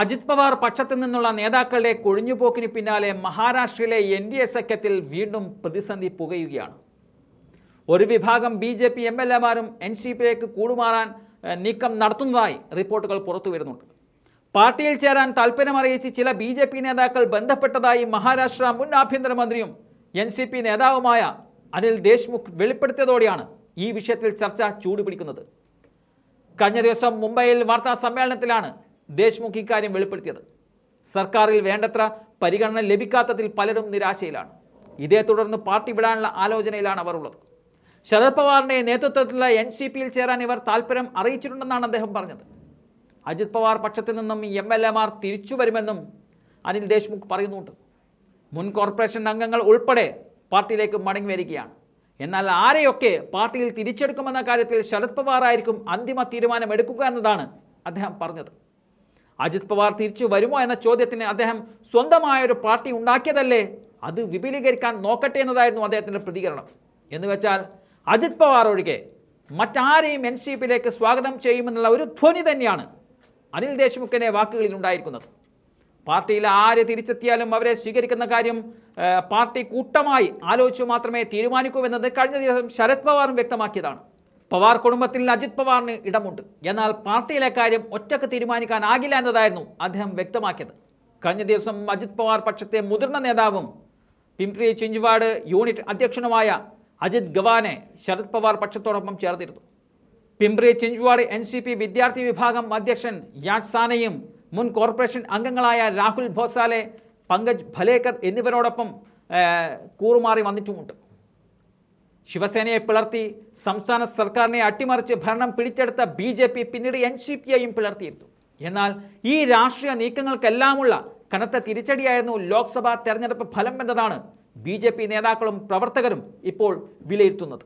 അജിത് പവാർ പക്ഷത്തു നിന്നുള്ള നേതാക്കളുടെ കൊഴിഞ്ഞുപോക്കിന് പിന്നാലെ മഹാരാഷ്ട്രയിലെ എൻ ഡി എ സഖ്യത്തിൽ വീണ്ടും പ്രതിസന്ധി പുകയുകയാണ്. ഒരു വിഭാഗം B J P M L എമാരും എൻ സി പിയിലേക്ക് കൂടുമാറാൻ നീക്കം നടത്തുന്നതായി റിപ്പോർട്ടുകൾ പുറത്തു വരുന്നുണ്ട്. പാർട്ടിയിൽ ചേരാൻ താൽപ്പര്യമറിയിച്ച് ചില ബി ജെ പി നേതാക്കൾ ബന്ധപ്പെട്ടതായി മഹാരാഷ്ട്ര മുൻ ആഭ്യന്തരമന്ത്രിയും എൻ സി പി നേതാവുമായ അനിൽ ദേശ്മുഖ് വെളിപ്പെടുത്തിയതോടെയാണ് ഈ വിഷയത്തിൽ ചർച്ച ചൂടുപിടിക്കുന്നത്. കഴിഞ്ഞ ദിവസം മുംബൈയിൽ വാർത്താ സമ്മേളനത്തിലാണ് ദേശ്മുഖ് ഇക്കാര്യം വെളിപ്പെടുത്തിയത്. സർക്കാരിൽ വേണ്ടത്ര പരിഗണന ലഭിക്കാത്തതിൽ പലരും നിരാശയിലാണ്. ഇതേ തുടർന്ന് പാർട്ടി വിടാനുള്ള ആലോചനയിലാണ് അവർ ഉള്ളത്. ശരത് പവാറിന്റെ നേതൃത്വത്തിലുള്ള എൻ സി പിയിൽ ചേരാൻ ഇവർ താല്പര്യം അറിയിച്ചിട്ടുണ്ടെന്നാണ് അദ്ദേഹം പറഞ്ഞത്. അജിത് പവാർ പക്ഷത്തിൽ നിന്നും എം എൽ എമാർ തിരിച്ചു വരുമെന്നും അനിൽ ദേശ്മുഖ് പറയുന്നുണ്ട്. മുൻ കോർപ്പറേഷൻ അംഗങ്ങൾ ഉൾപ്പെടെ പാർട്ടിയിലേക്ക് മടങ്ങി വരികയാണ്. എന്നാൽ ആരെയൊക്കെ പാർട്ടിയിൽ തിരിച്ചെടുക്കുമെന്ന കാര്യത്തിൽ ശരത് പവാറായിരിക്കും അന്തിമ തീരുമാനമെടുക്കുക എന്നതാണ് അദ്ദേഹം പറഞ്ഞത്. അജിത് പവാർ തിരിച്ചു വരുമോ എന്ന ചോദ്യത്തിന് അദ്ദേഹം സ്വന്തമായ ഒരു പാർട്ടി ഉണ്ടാക്കിയതല്ലേ? അത് വിപുലീകരിക്കാൻ നോക്കട്ടെ എന്നതായിരുന്നു അദ്ദേഹത്തിന്റെ പ്രതികരണം. എന്ന് വെച്ചാൽ അജിത് പവാർ ഒഴികെ മറ്റാരെയും എൻ സി പിയിലേക്ക് സ്വാഗതം ചെയ്യുമെന്നുള്ള ഒരു ധ്വനി തന്നെയാണ് അനിൽ ദേശ്മുഖിന്റെ വാക്കുകളിൽ ഉണ്ടായിരിക്കുന്നത്. പാർട്ടിയിൽ ആര് തിരിച്ചെത്തിയാലും അവരെ സ്വീകരിക്കുന്ന കാര്യം പാർട്ടി കൂട്ടമായി ആലോചിച്ചു മാത്രമേ തീരുമാനിക്കൂ എന്നത് കഴിഞ്ഞ ദിവസം ശരത് പവാറും വ്യക്തമാക്കിയതാണ്. പവാർ കുടുംബത്തിൽ അജിത് പവാറിന് ഇടമുണ്ട്. എന്നാൽ പാർട്ടിയിലെ കാര്യം ഒറ്റയ്ക്ക് തീരുമാനിക്കാനാകില്ല എന്നതായിരുന്നു അദ്ദേഹം വ്യക്തമാക്കിയത്. കഴിഞ്ഞ ദിവസം അജിത് പവാർ പക്ഷത്തെ മുതിർന്ന നേതാവും പിംപ്രി ചിഞ്ചുവാട് യൂണിറ്റ് അധ്യക്ഷനുമായ അജിത് ഗവാനെ ശരത് പവാർ പക്ഷത്തോടൊപ്പം ചേർത്തിരുന്നു. Pimpri Chinchwad N C P വിദ്യാർത്ഥി വിഭാഗം അധ്യക്ഷൻ യാഡ്സാനയും മുൻ കോർപ്പറേഷൻ അംഗങ്ങളായ രാഹുൽ ഭോസാലെ പങ്കജ് ഭലേക്കർ എന്നിവരോടൊപ്പം കൂറുമാറി വന്നിട്ടുമുണ്ട്. ശിവസേനയെ പിളർത്തി സംസ്ഥാന സർക്കാരിനെ അട്ടിമറിച്ച് ഭരണം പിടിച്ചെടുത്ത ബി ജെ പി പിന്നീട് എൻ സി പിയെയും പിളർത്തിയിരുന്നു. എന്നാൽ ഈ രാഷ്ട്രീയ നീക്കങ്ങൾക്കെല്ലാമുള്ള കനത്ത തിരിച്ചടിയായിരുന്നു ലോക്സഭാ തെരഞ്ഞെടുപ്പ് ഫലം എന്നതാണ് ബി നേതാക്കളും പ്രവർത്തകരും ഇപ്പോൾ വിലയിരുത്തുന്നത്.